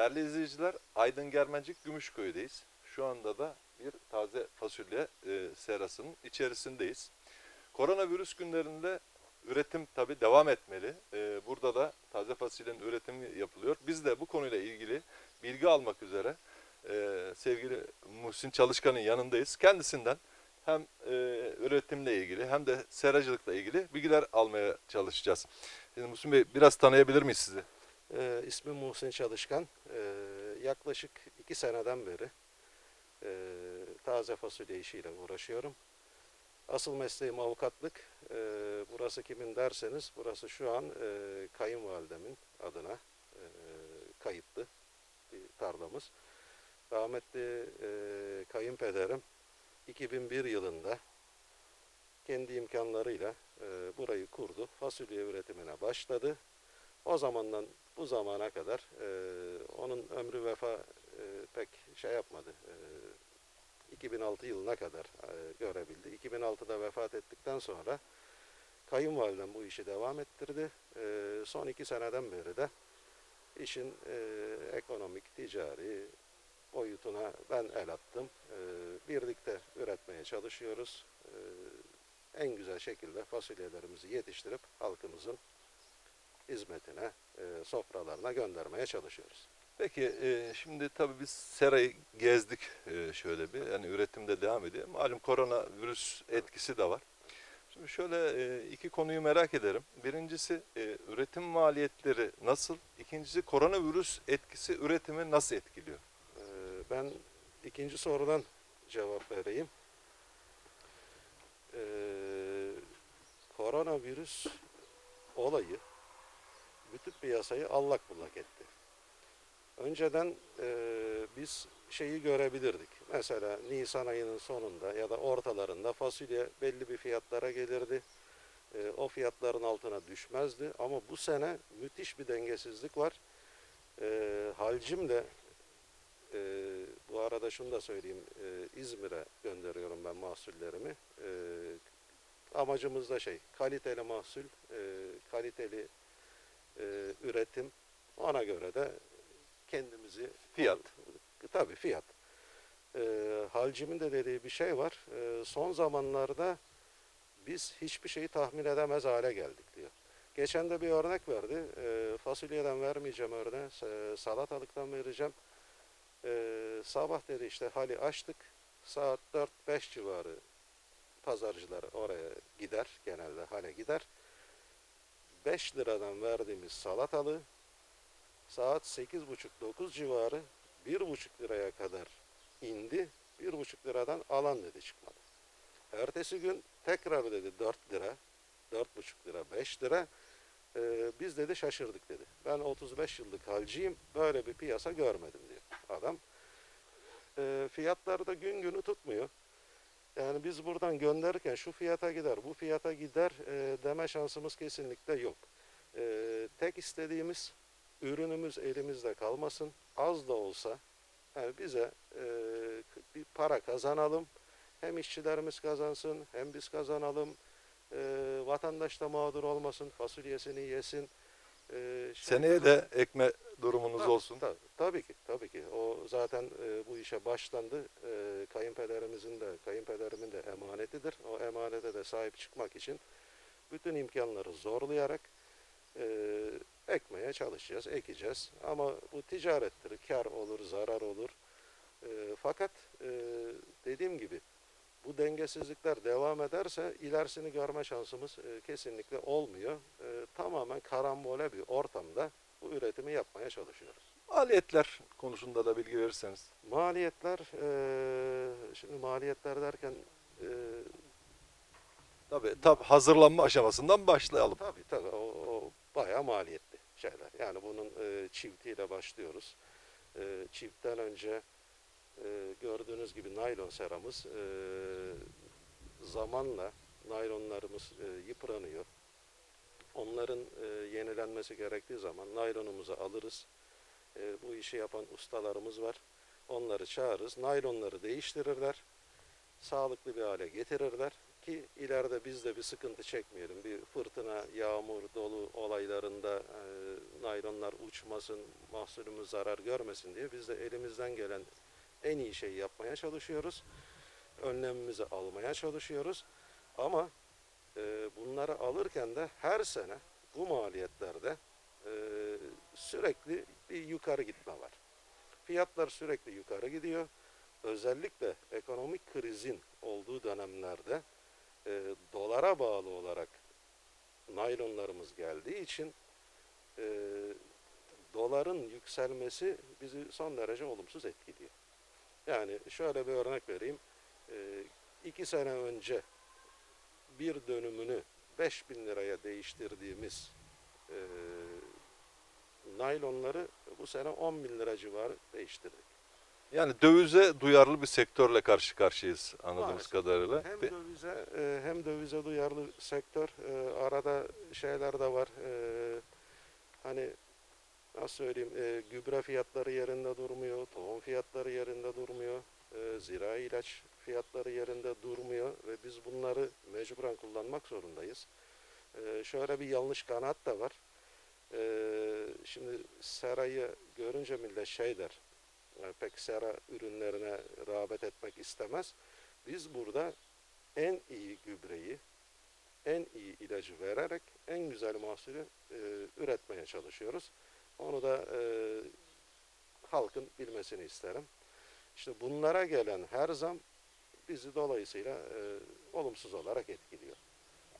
Değerli izleyiciler, Aydın Germencik Gümüşköy'deyiz. Şu anda da bir taze fasulye e, serasının içerisindeyiz. Koronavirüs günlerinde üretim tabi devam etmeli. E, burada da taze fasulyenin üretimi yapılıyor. Biz de bu konuyla ilgili bilgi almak üzere e, sevgili Muhsin Çalışkan'ın yanındayız. Kendisinden hem e, üretimle ilgili hem de seracılıkla ilgili bilgiler almaya çalışacağız. Şimdi Muhsin Bey biraz tanıyabilir miyiz sizi? Ee, ismim Muhsin Çalışkan. Ee, yaklaşık iki seneden beri e, taze fasulye işiyle uğraşıyorum. Asıl mesleğim avukatlık. Ee, burası kimin derseniz, burası şu an e, kayınvalidemin adına e, kayıtlı bir tarlamız. Rahmetli e, kayınpederim 2001 yılında kendi imkanlarıyla e, burayı kurdu. Fasulye üretimine başladı. O zamandan bu zamana kadar e, onun ömrü vefa e, pek şey yapmadı. E, 2006 yılına kadar e, görebildi. 2006'da vefat ettikten sonra kayınvalidem bu işi devam ettirdi. E, son iki seneden beri de işin e, ekonomik, ticari boyutuna ben el attım. E, birlikte üretmeye çalışıyoruz. E, en güzel şekilde fasulyelerimizi yetiştirip halkımızın hizmetine, e, sofralarına göndermeye çalışıyoruz. Peki e, şimdi tabii biz serayı gezdik e, şöyle bir. Yani üretimde devam ediyor. Malum koronavirüs etkisi de var. Şimdi şöyle e, iki konuyu merak ederim. Birincisi e, üretim maliyetleri nasıl? İkincisi koronavirüs etkisi üretimi nasıl etkiliyor? E, ben ikinci sorudan cevap vereyim. E, koronavirüs olayı bütün piyasayı allak bullak etti. Önceden e, biz şeyi görebilirdik. Mesela Nisan ayının sonunda ya da ortalarında fasulye belli bir fiyatlara gelirdi. E, o fiyatların altına düşmezdi. Ama bu sene müthiş bir dengesizlik var. E, halcim de e, bu arada şunu da söyleyeyim. E, İzmir'e gönderiyorum ben mahsullerimi. E, amacımız da şey kaliteli mahsul, e, kaliteli e, üretim. Ona göre de kendimizi Fiyat. Tabii fiyat. E, halcimin de dediği bir şey var. E, son zamanlarda biz hiçbir şeyi tahmin edemez hale geldik diyor. Geçen de bir örnek verdi. E, fasulyeden vermeyeceğim örneği. e, Salatalıktan vereceğim. E, sabah dedi işte hali açtık. Saat 4-5 civarı pazarcılar oraya gider. Genelde hale gider. 5 liradan verdiğimiz salatalığı saat 8.30-9 civarı 1.5 liraya kadar indi. 1.5 liradan alan dedi çıkmadı. Ertesi gün tekrar dedi 4 lira, 4.5 lira, 5 lira. Ee, biz dedi şaşırdık dedi. Ben 35 yıllık halciyim, böyle bir piyasa görmedim diyor adam. Ee, fiyatlar da gün günü tutmuyor. Yani biz buradan gönderirken şu fiyata gider, bu fiyata gider e, deme şansımız kesinlikle yok. E, tek istediğimiz ürünümüz elimizde kalmasın. Az da olsa yani bize e, bir para kazanalım. Hem işçilerimiz kazansın hem biz kazanalım. E, vatandaş da mağdur olmasın, fasulyesini yesin. E, şey- Seneye de ekme durumunuz Tabii, olsun. Tabii, tabii ki, tabii ki. O zaten e, bu işe başlandı. E, kayınpederimizin de, kayınpederimin de emanetidir. O emanete de sahip çıkmak için bütün imkanları zorlayarak e, ekmeye çalışacağız, ekeceğiz. Ama bu ticarettir, kar olur, zarar olur. E, fakat e, dediğim gibi bu dengesizlikler devam ederse ilerisini görme şansımız e, kesinlikle olmuyor. E, tamamen karambole bir ortamda bu üretimi yapmaya çalışıyoruz. Maliyetler konusunda da bilgi verirseniz. Maliyetler, eee, şimdi maliyetler derken eee Tabii tabii hazırlanma aşamasından başlayalım. tabii tabii o, o bayağı maliyetli şeyler. Yani bunun eee, çiftiyle başlıyoruz. Eee, çiftten önce eee, gördüğünüz gibi naylon seramız eee, zamanla naylonlarımız eee, yıpranıyor. Onların eee, yenilenmesi gerektiği zaman naylonumuzu alırız. Eee, bu işi yapan ustalarımız var. Onları çağırırız. Naylonları değiştirirler. Sağlıklı bir hale getirirler. ki ileride biz de bir sıkıntı çekmeyelim. Bir fırtına, yağmur, dolu olaylarında e, naylonlar uçmasın, mahsulümüz zarar görmesin diye biz de elimizden gelen en iyi şeyi yapmaya çalışıyoruz. Önlemimizi almaya çalışıyoruz. Ama e, bunları alırken de her sene bu maliyetlerde e, sürekli bir yukarı gitme var. Fiyatlar sürekli yukarı gidiyor. Özellikle ekonomik krizin olduğu dönemlerde e, dolara bağlı olarak naylonlarımız geldiği için e, doların yükselmesi bizi son derece olumsuz etkiliyor. Yani şöyle bir örnek vereyim. E, iki sene önce bir dönümünü 5000 liraya değiştirdiğimiz e, naylonları bu sene 10 bin lira civarı değiştirdik. Yani dövize duyarlı bir sektörle karşı karşıyayız anladığımız Maalesef. kadarıyla. Hem dövize e, hem dövize duyarlı sektör. E, arada şeyler de var. E, hani nasıl söyleyeyim e, gübre fiyatları yerinde durmuyor, tohum fiyatları yerinde durmuyor, e, zirai ilaç fiyatları yerinde durmuyor ve biz bunları mecburen kullanmak zorundayız. E, şöyle bir yanlış kanaat da var. E, şimdi serayı görünce millet şey der, e, pek sera ürünlerine rağbet etmek istemez. Biz burada en iyi gübreyi, en iyi ilacı vererek en güzel mahsulü e, üretmeye çalışıyoruz. Onu da e, halkın bilmesini isterim. İşte bunlara gelen her zam bizi dolayısıyla e, olumsuz olarak etkiliyor.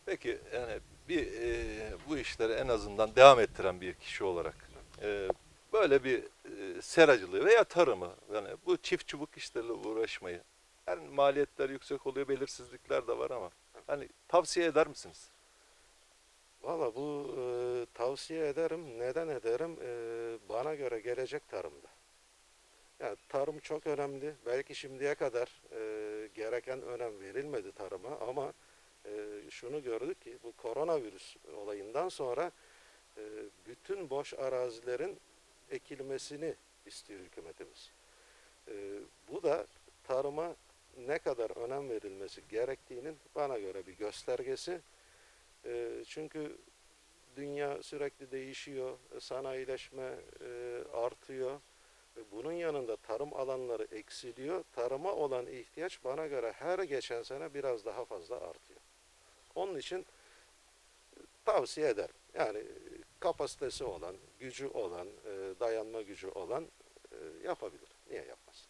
Peki yani bir e, bu işleri en azından devam ettiren bir kişi olarak e, böyle bir e, seracılığı veya tarımı yani bu çift çubuk işlerle uğraşmayı yani maliyetler yüksek oluyor belirsizlikler de var ama hani tavsiye eder misiniz? Valla bu e, tavsiye ederim. Neden ederim? E, bana göre gelecek tarımda. Yani tarım çok önemli. Belki şimdiye kadar e, gereken önem verilmedi tarıma ama e, şunu gördük ki bu koronavirüs olayından sonra e, bütün boş arazilerin ekilmesini istiyor hükümetimiz. E, bu da tarıma ne kadar önem verilmesi gerektiğinin bana göre bir göstergesi. E, çünkü dünya sürekli değişiyor, sanayileşme e, artıyor. E, Bunun yanında tarım alanları eksiliyor. Tarıma olan ihtiyaç bana göre her geçen sene biraz daha fazla artıyor. Onun için e, tavsiye ederim. Yani e, kapasitesi olan, gücü olan, e, dayanma gücü olan e, yapabilir. Niye yapmaz?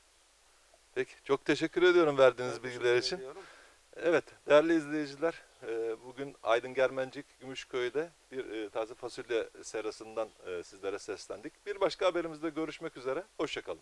Peki çok teşekkür ediyorum verdiğiniz Ben bilgiler için. ediyorum. Evet değerli izleyiciler e, bugün Aydın Germencik Gümüşköy'de bir e, taze fasulye serasından e, sizlere seslendik. Bir başka haberimizde görüşmek üzere. Hoşçakalın.